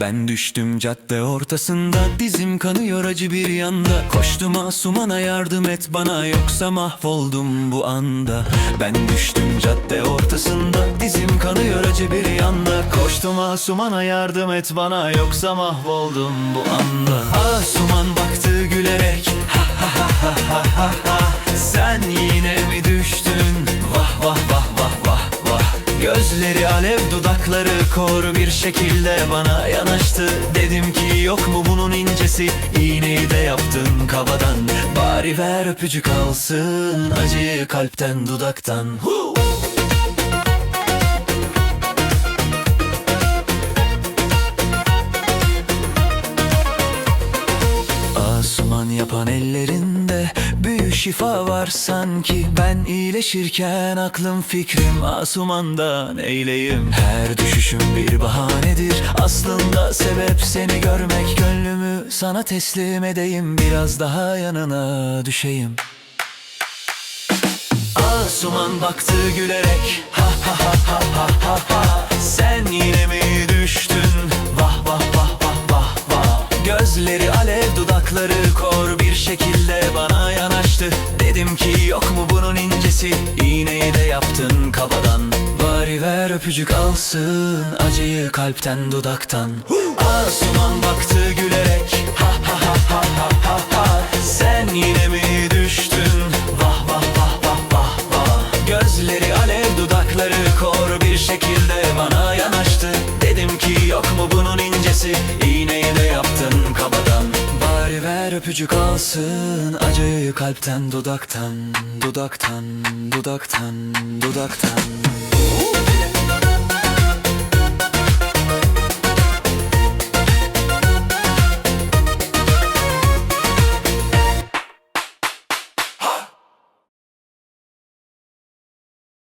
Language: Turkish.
düştüm cadde ortasında Dizim kanıyor acı bir yanda. Koştum Asuman'a yardım et bana Yoksa mahvoldum bu anda. Ben düştüm cadde ortasında Dizim kanıyor acı bir yanda. Koştum Asuman'a yardım et bana Yoksa mahvoldum bu anda. Asuman alev dudakları kor bir şekilde bana yanaştı. Dedim ki yok mu bunun incesi? İğneyi de yaptın kabadan. Bari ver öpücük alsın acıyı kalpten dudaktan. Huu! Asuman yapan ellerinde büyü şifa var sanki. Ben iyileşirken aklım fikrim Asuman'dan eyleyim. Her düşüşüm bir bahanedir. Aslında sebep seni görmek. Gönlümü sana teslim edeyim. Biraz daha yanına düşeyim. Asuman baktı gülerek. Ha ha ha ha ha ha ha. Sen yine mi düştün? Vah vah vah vah vah vah. Gözleri alev dudakları kor Bari ver öpücük alsın acıyı kalpten dudaktan. Asuman baktı gülerek. Ha ha ha ha ha ha ha. Sen yine mi düştün? Vah vah vah vah vah vah. Gözleri alev dudakları kor. Bir şekilde bana yanaştı. Dedim ki yok mu bunun incesi? İğneyi de yaptın kabadan. Bari ver öpücük alsın acıyı kalpten dudaktan. Dudaktan dudaktan dudaktan